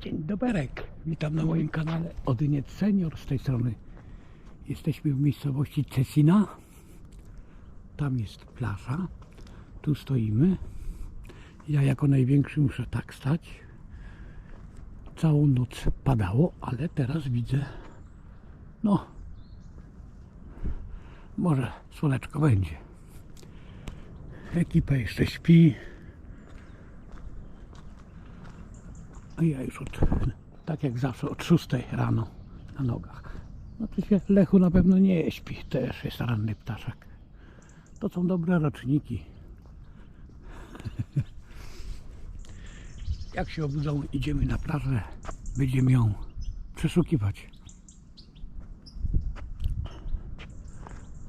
Dzień doberek. Witam na moim kanale Odyniec Senior z tej strony. Jesteśmy w miejscowości Cesina. Tam jest plaża. Tu stoimy. Ja jako największy muszę tak stać. Całą noc padało, ale teraz widzę. No. Może słoneczko będzie. Ekipa jeszcze śpi. A ja już od, tak jak zawsze, od 6 rano na nogach. No to się Lechu na pewno nie śpi, też jest ranny ptaszek. To są dobre roczniki. Jak się obudzą, idziemy na plażę, będziemy ją przeszukiwać.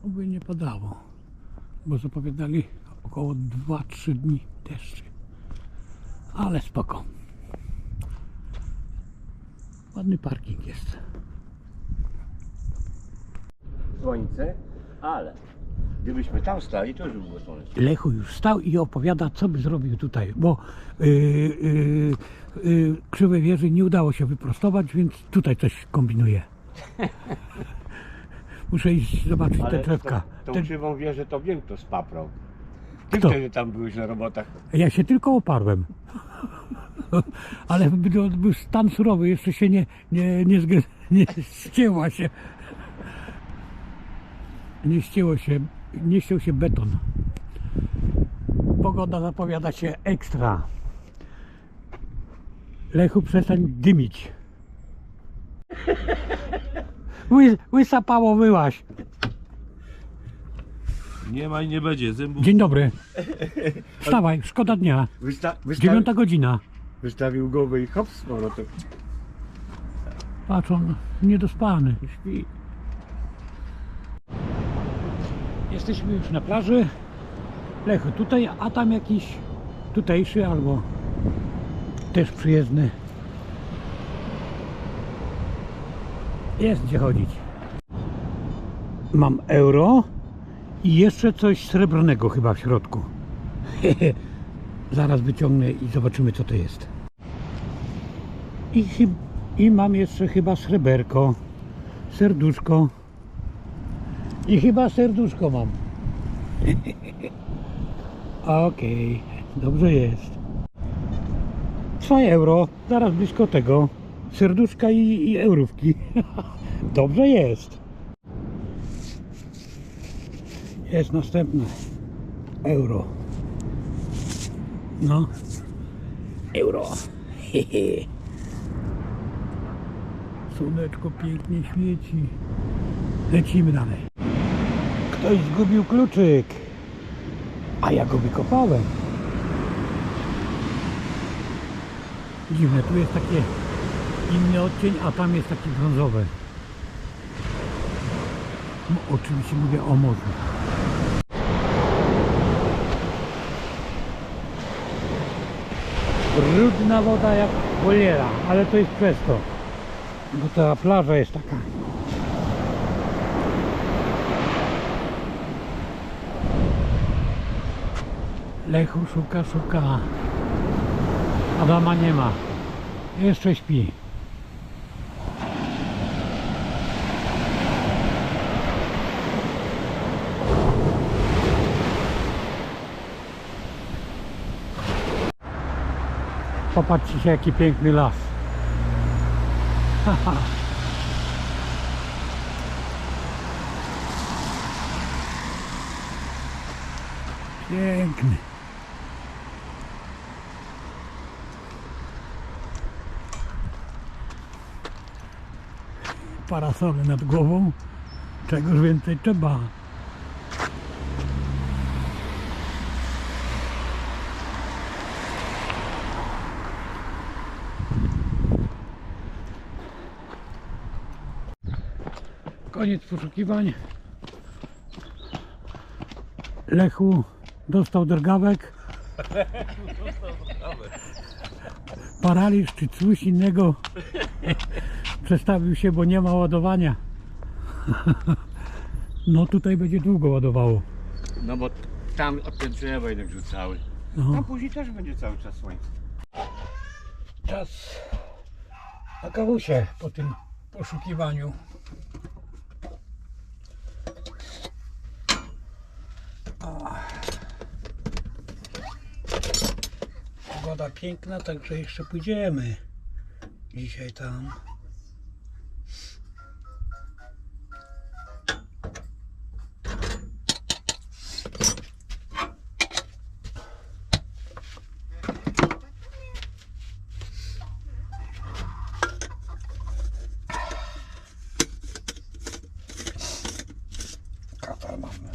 Oby nie padało, bo zapowiadali około 2-3 dni deszczy. Ale spoko. Ładny parking jest. słońce, ale gdybyśmy tam stali, to już by było słońce. Lechu już stał i opowiada, co by zrobił tutaj, bo yy, yy, yy, krzywej wieży nie udało się wyprostować, więc tutaj coś kombinuje. Muszę iść zobaczyć te drzewka. tą, tą Te, krzywą wieżę to wiem, kto spaprał. Ty Kto? wtedy tam byłeś na robotach. ja się tylko oparłem. Ale był, był stan surowy, jeszcze się nie, nie, nie, zge- nie ścięła się. Nie ścięło się, nie ściął się beton. Pogoda zapowiada się ekstra. Lechu, przestań dymić. Ły, łysapało wyłaś. Nie ma i nie będzie zębów. Dzień dobry. Wstawaj, szkoda dnia. Wysta wystawi Dziewiąta godzina. wystawił głowę i hop z powrotem. Patrz, on niedospany. Śpi. Jesteśmy już na plaży. Lechu tutaj, a tam jakiś tutejszy albo też przyjezdny. Jest gdzie chodzić. Mam euro i jeszcze coś srebrnego chyba w środku. Zaraz wyciągnę i zobaczymy co to jest. I, i mam jeszcze chyba sreberko, serduszko. I chyba serduszko mam. Okej, dobrze jest. 2 euro, zaraz blisko tego. Serduszka i, i eurówki. dobrze jest. Jest następne. Euro. No. Euro. Słoneczko pięknie świeci. Lecimy dalej. Ktoś zgubił kluczyk. A ja go wykopałem. Dziwne, tu jest takie inny odcień, a tam jest taki brązowy. No, oczywiście mówię o morzu. Brudna woda jak cholera, ale to jest przez to. Bo ta plaża jest taka. Lechu szuka, szuka. Adama nie ma. Jeszcze śpi. Popatrzcie jaki piękny las. Piękny. Parasole nad głową. Czegoż więcej trzeba. Koniec poszukiwań. Lechu dostał drgawek. Paraliż czy coś innego. Przestawił się, bo nie ma ładowania. No tutaj będzie długo ładowało. No bo tam od te drzewa jednak rzucały. No. Tam później też będzie cały czas słońce. Czas na kawusie po tym poszukiwaniu. O. Pogoda piękna, także jeszcze pójdziemy dzisiaj tam. Katar mamy.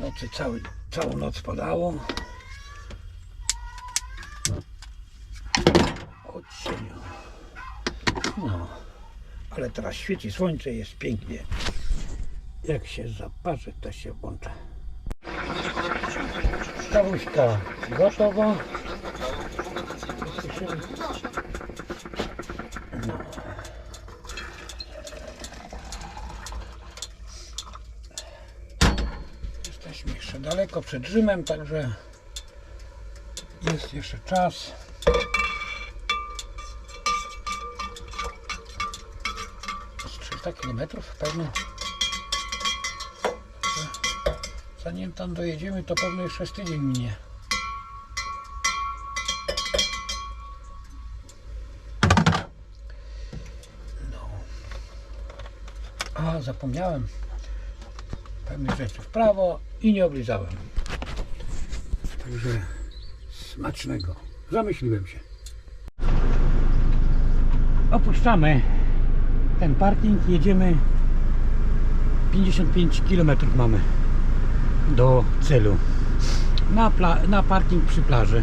Nocy cały, całą noc padało. Od cienia. No, ale teraz świeci słońce, jest pięknie. Jak się zaparzy, to się włącza. Kawuśka gotowa. Jesteśmy- jeszcze daleko przed Rzymem, także jest jeszcze czas. Z 300 km pewno. Także Zanim tam dojedziemy, to pewno jeszcze tydzień minie. No. A, zapomniałem pewnych rzeczy w prawo i nie oblizałem. Także smacznego. Zamyśliłem się. Opuszczamy ten parking, jedziemy 55 km mamy do celu. Na, na parking przy plaży.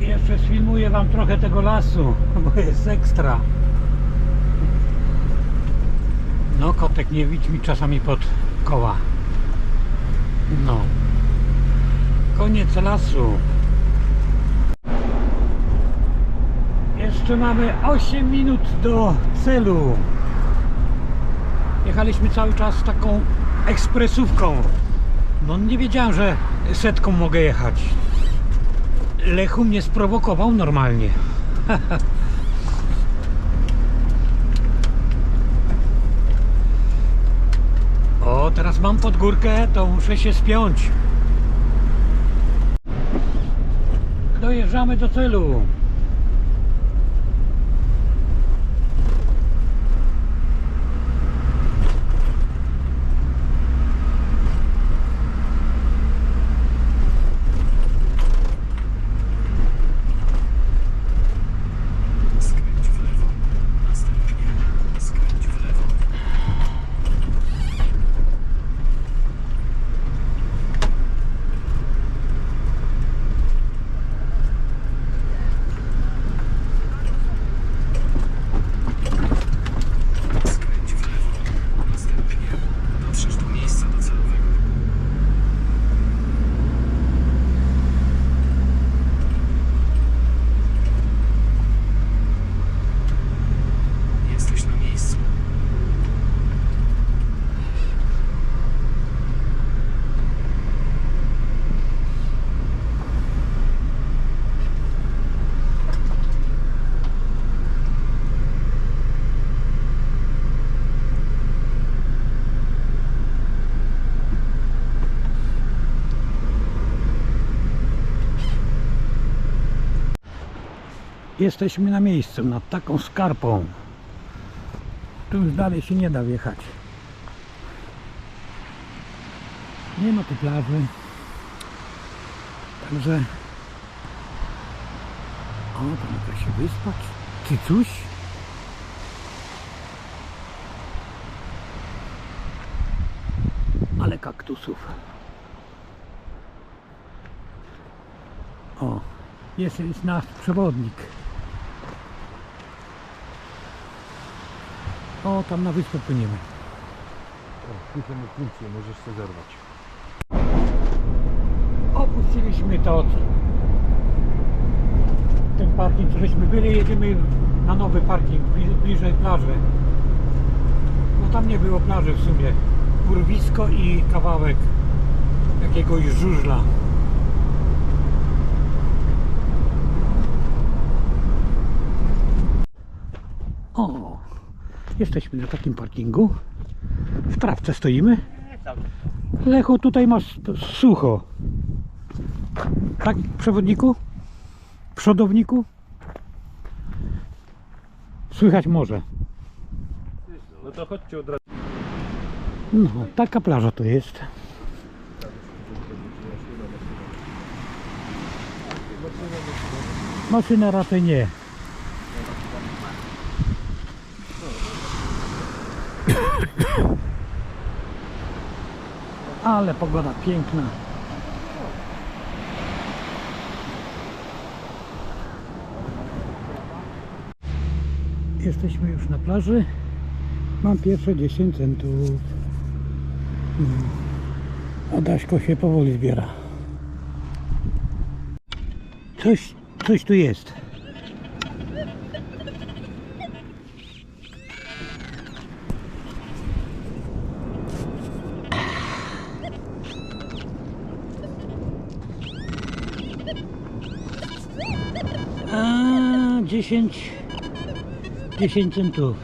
Jeszcze sfilmuję Wam trochę tego lasu, bo jest ekstra. No, kotek nie widź mi czasami pod koła. No. Koniec lasu. Jeszcze mamy 8 minut do celu. Jechaliśmy cały czas taką ekspresówką. No nie wiedziałem, że setką mogę jechać. Lechu mnie sprowokował normalnie. O, teraz mam pod górkę, to muszę się spiąć. Dojeżdżamy do celu. Jesteśmy na miejscu, nad taką skarpą. Tu już dalej się nie da wjechać. Nie ma tu plaży. Także... O, tam można się wyspać. Czy coś? Ale kaktusów. O, jest, jest nasz przewodnik. O, tam na wyspę płyniemy. O, tu są funkcje, możesz sobie zerwać. Opuściliśmy to ten parking, co żeśmy byli, jedziemy na nowy parking, bli- bliżej plaży. No tam nie było plaży w sumie. Urwisko i kawałek jakiegoś żużla. Jesteśmy na takim parkingu. W trawce stoimy. Lechu, tutaj masz sucho. Tak, przewodniku? Przodowniku? Słychać może. No to chodźcie od razu. No, taka plaża to jest. Maszyna raczej nie. Ale pogoda piękna. Jesteśmy już na plaży. Mam pierwsze 10 centów. Adaśko się powoli zbiera. Coś, coś tu jest. A, 10 10 centów.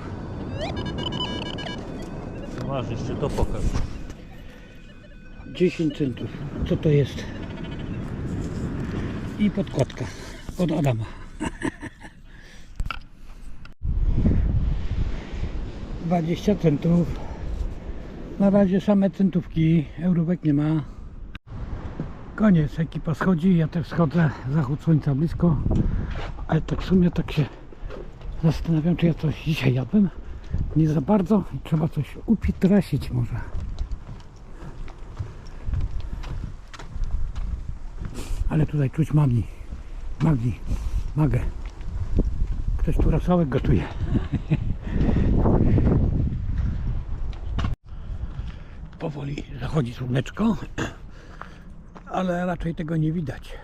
Masz jeszcze to pokaż. 10 centów. Co to jest? I podkładka od Adama. Dwadzieścia centów. Na razie same centówki. Eurówek nie ma. Koniec. Ekipa schodzi. Ja też schodzę. Zachód słońca blisko. Ale tak w sumie tak się zastanawiam, czy ja coś dzisiaj jadłem. Nie za bardzo. Trzeba coś upitrasić może. Ale tutaj czuć magii. Magii. Magę. Ktoś tu rosołek gotuje. Powoli zachodzi słoneczko, ale raczej tego nie widać.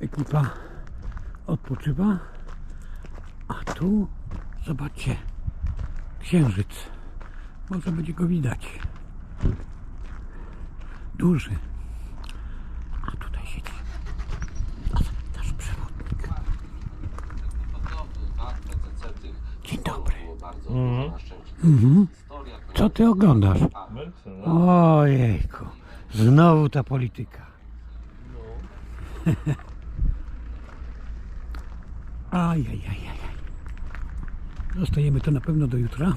Ekipa odpoczywa, a tu zobaczcie księżyc. Może będzie go widać. Duży. A tutaj siedzi nasz przewodnik. Dzień dobry. Mhm. Co ty oglądasz? Ojejku. Znowu ta polityka. Ajajajaj. Zostajemy to na pewno do jutra.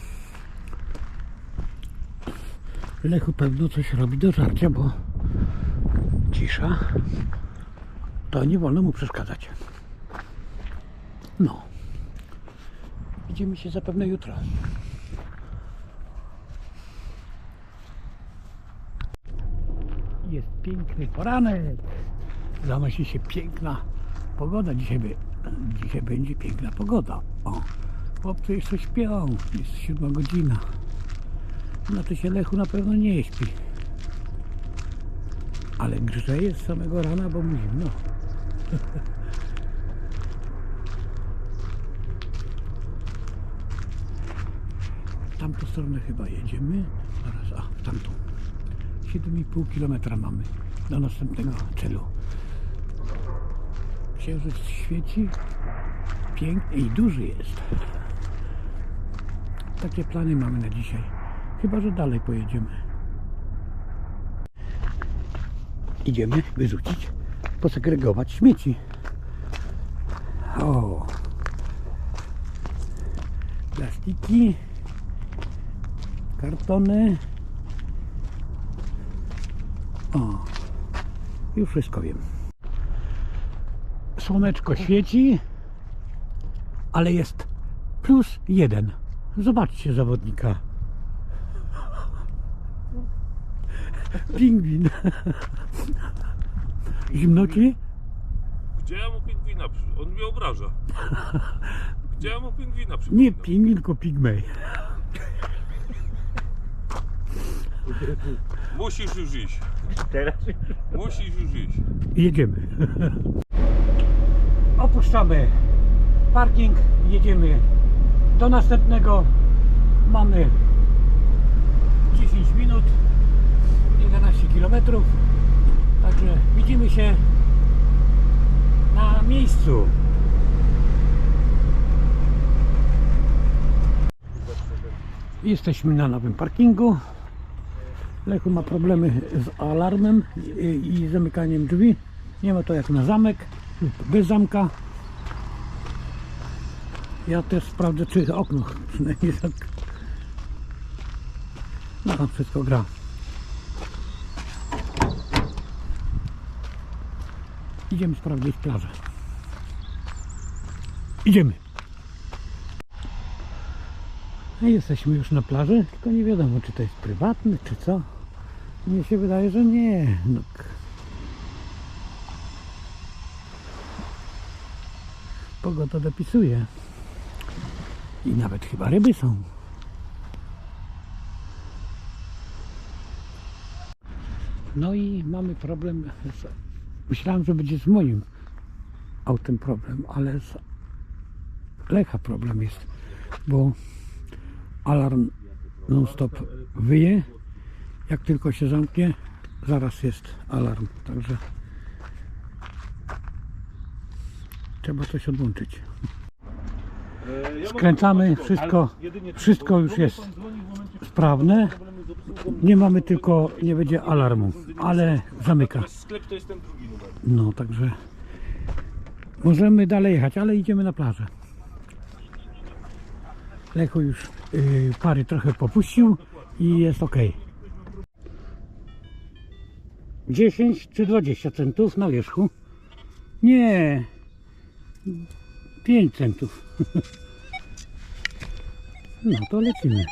Lechu pewno coś robi do żarcia, bo cisza. To nie wolno mu przeszkadzać. No. Widzimy się zapewne jutro. Jest piękny poranek. Zanosi się piękna pogoda. Dzisiaj, by, dzisiaj będzie piękna pogoda. O, chłopcy jeszcze śpią. Jest siódma godzina. No to się Lechu na pewno nie śpi. Ale grzeje z samego rana, bo mu zimno. W tamtą stronę chyba jedziemy. Zaraz, a w tamtą. 7,5 km mamy do następnego celu. Księżyc świeci. Piękny i duży jest. Takie plany mamy na dzisiaj. Chyba, że dalej pojedziemy. Idziemy wyrzucić, posegregować śmieci. O! Plastiki, kartony. O! Już wszystko wiem. Słoneczko świeci, ale jest plus jeden. Zobaczcie zawodnika. Pingwin. Zimno ci? Gdzie ja mu pingwina przy... On mnie obraża. Gdzie ja mu pingwina Nie pingwin, tylko pigmej. Musisz już iść. Teraz Musisz już iść. Jedziemy. Opuszczamy parking, jedziemy do następnego. Mamy 10 minut, 11 km. Także widzimy się na miejscu. Jesteśmy na nowym parkingu. Lechu ma problemy z alarmem i, zamykaniem drzwi. Nie ma to jak na zamek, bez zamka. Ja też sprawdzę, czy okno przynajmniej tak. No tam wszystko gra. Idziemy sprawdzić plażę. Idziemy. Jesteśmy już na plaży, tylko nie wiadomo, czy to jest prywatny, czy co. Mnie się wydaje, że nie. No. Pogoda dopisuje. I nawet chyba ryby są. No i mamy problem. Z... Myślałem, że będzie z moim autem problem, ale z Lecha problem jest, bo alarm non-stop wyje. Jak tylko się zamknie, zaraz jest alarm. Także trzeba coś odłączyć. Skręcamy, wszystko, wszystko już jest sprawne. Nie mamy tylko, nie będzie alarmu, ale zamyka. No, także możemy dalej jechać, ale idziemy na plażę. Lechu już y, pary trochę popuścił i jest ok. 10 czy 20 centów na wierzchu? Nie. 5 centów. No to lecimy.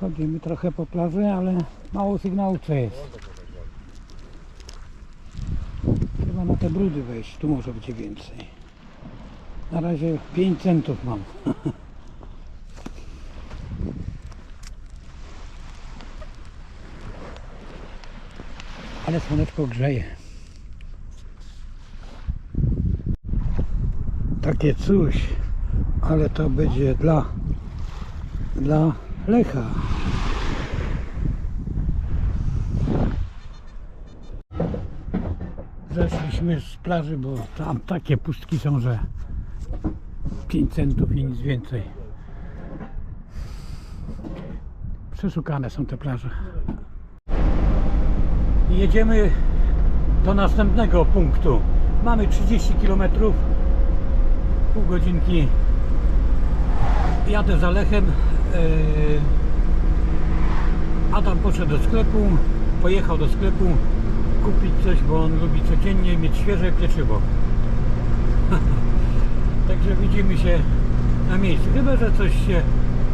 Chodzimy trochę po plaży, ale mało sygnału co jest. Chyba na te brudy wejść, tu może być więcej. Na razie 5 centów mam. Ale słoneczko grzeje. Takie coś, ale to będzie dla dla Lecha. Zeszliśmy z plaży, bo tam takie pustki są, że 5 centów i nic więcej. Przeszukane są te plaże. I jedziemy do następnego punktu. Mamy 30 km, pół godzinki. Jadę za Lechem. Yy, Adam poszedł do sklepu, pojechał do sklepu kupić coś, bo on lubi codziennie mieć świeże pieczywo. Także widzimy się na miejscu. Chyba, że coś się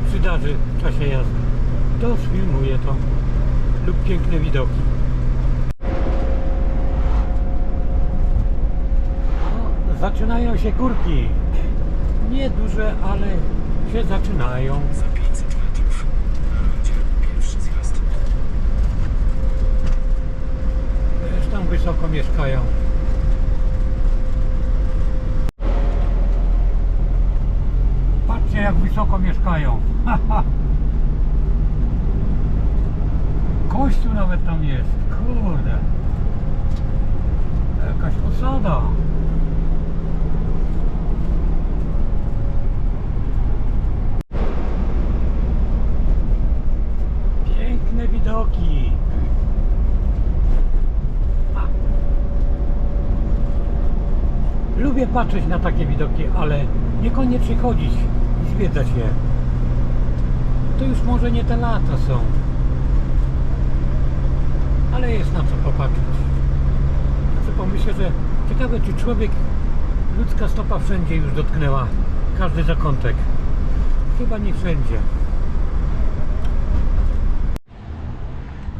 przydarzy w czasie jazdy. To sfilmuję to lub piękne widoki. Zaczynają się górki. Nie duże, ale się zaczynają. Za 500 metrów będzie pierwszy zjazd. Też tam wysoko mieszkają. Patrzcie jak wysoko mieszkają. Kościół nawet tam jest. Kurde. Jakaś osada. Piękne widoki. Lubię patrzeć na takie widoki, ale niekoniecznie chodzić i zwiedzać je. To już może nie te lata są. Ale jest na co popatrzeć. Znaczy pomyślę, że ciekawe czy człowiek, ludzka stopa wszędzie już dotknęła każdy zakątek. Chyba nie wszędzie.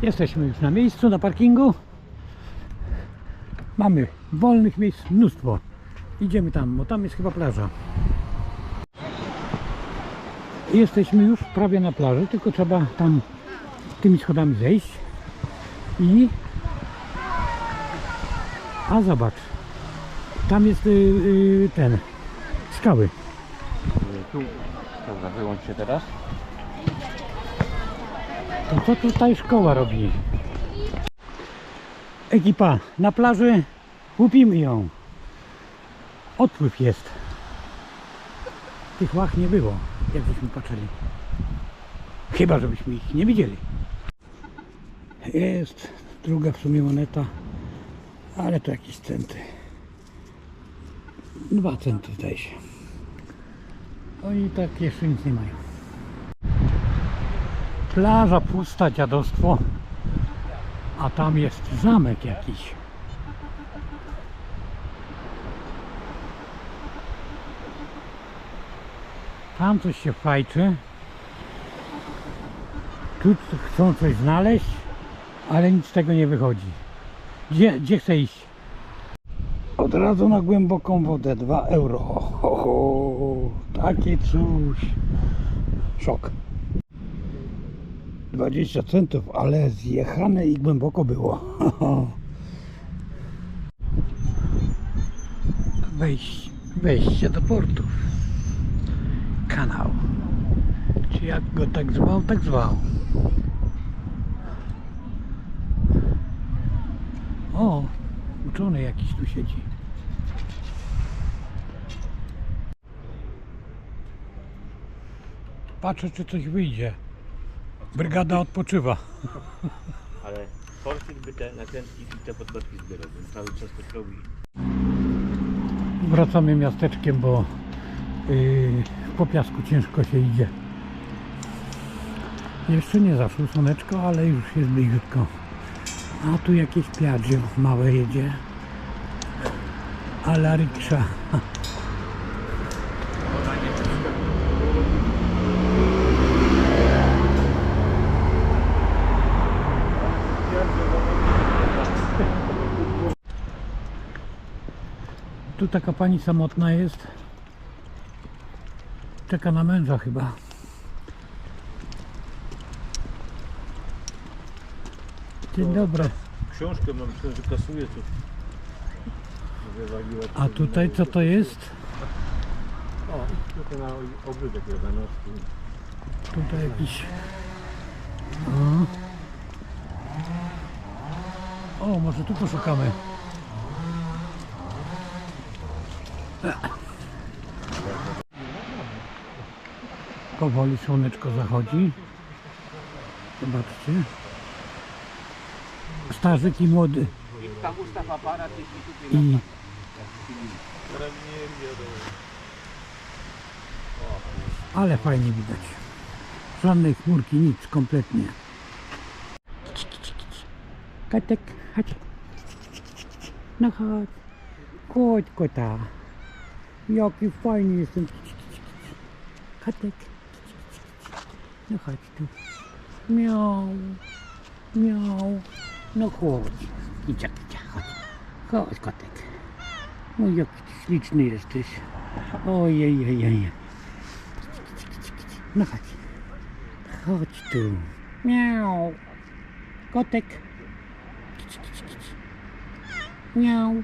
Jesteśmy już na miejscu, na parkingu. Mamy wolnych miejsc mnóstwo. Idziemy tam, bo tam jest chyba plaża. Jesteśmy już prawie na plaży, tylko trzeba tam tymi schodami zejść i a zobacz tam jest y, y, ten skały Tu, dobra, wyłącz się teraz. to co tutaj szkoła robi ekipa na plaży łupimy ją odpływ jest tych łach nie było, jak patrzyli. Chyba, żebyśmy ich nie widzieli. Jest druga w sumie moneta, ale to jakieś centy. Dwa centy zdaje się. Oni tak jeszcze nic nie mają. Plaża pusta, dziadostwo. A tam jest zamek jakiś. Tam coś się fajczy. Tu chcą coś znaleźć, ale nic z tego nie wychodzi. Gdzie, gdzie chce iść? Od razu na głęboką wodę 2 euro. Ho, ho, takie coś. Szok. 20 centów, ale zjechane i głęboko było. Wejście, wejście do portu. Kanał. Czy jak go tak zwał, tak zwał. O, uczony jakiś tu siedzi. Patrzę, czy coś wyjdzie. Brygada odpoczywa. Ale Forsyth by te nakrętki i te podkładki zbierał, cały czas to robi. Wracamy miasteczkiem, bo po piasku ciężko się idzie. Jeszcze nie zaszło słoneczko, ale już jest bliziutko. A tu jakieś Piaggio małe jedzie. A la riksza. Tu taka pani samotna jest. Czeka na męża chyba. Dzień dobry. Książkę mam, myślę, że kasuje to A tutaj co to jest? O, tutaj na obydek Jordanowski. Tutaj jakiś... O. o, może tu poszukamy. Powoli słoneczko zachodzi. Zobaczcie. Starzyk i młody. I ale fajnie widać. Żadnej chmurki, nic kompletnie. Katek, chodź. No chodź. Chodź kota. Jaki fajny jestem. Katek. No chodź tu. Miau. Miau. No chodź. Kicia, kicia, chodź. Chodź kotek. No jaki ty śliczny jesteś. Ojej, ojej, ojej. No chodź. Chodź tu. Miau. Kotek. Miau.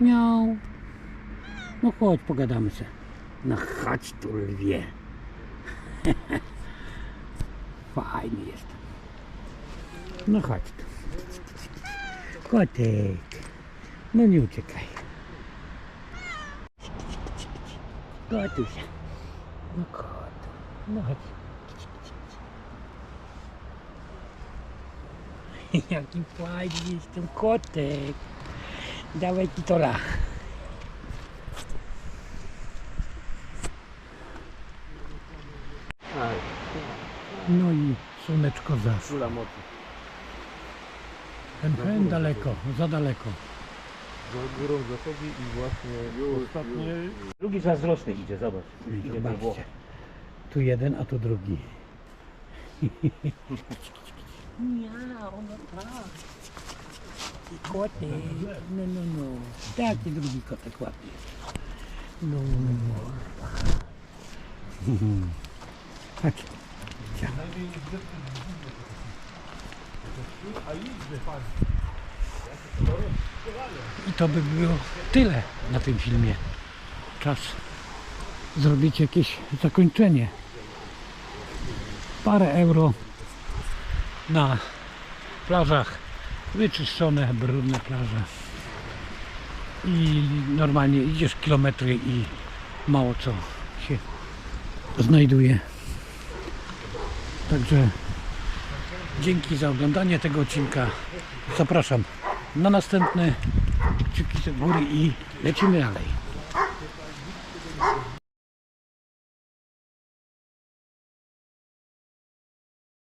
Miau. No chodź, pogadamy się. No chodź tu, lwie. Fajny jest. No chodź tu. Kotek. No nie uciekaj. Kotusia. No kot. No chodź. Jaki fajny jest ten kotek. Dawaj kitola. No i słoneczko zaszło. Króla mocy. Hen, hen daleko, za daleko. Za górą zachodzi i właśnie ostatnie... Drugi zazdrosny idzie, zobacz. Idzie Włoch. Zobaczcie. Tu jeden, a tu drugi. Miau, no tak. I kotek. No, no, no. Taki drugi kotek ładny. No, no, no. Chodź. I to by było tyle na tym filmie. Czas zrobić jakieś zakończenie. Parę euro na plażach wyczyszczone, brudne plaże. I normalnie idziesz kilometry i mało co się znajduje. Także dzięki za oglądanie tego odcinka. Zapraszam na następny. Kciuki do góry i lecimy dalej.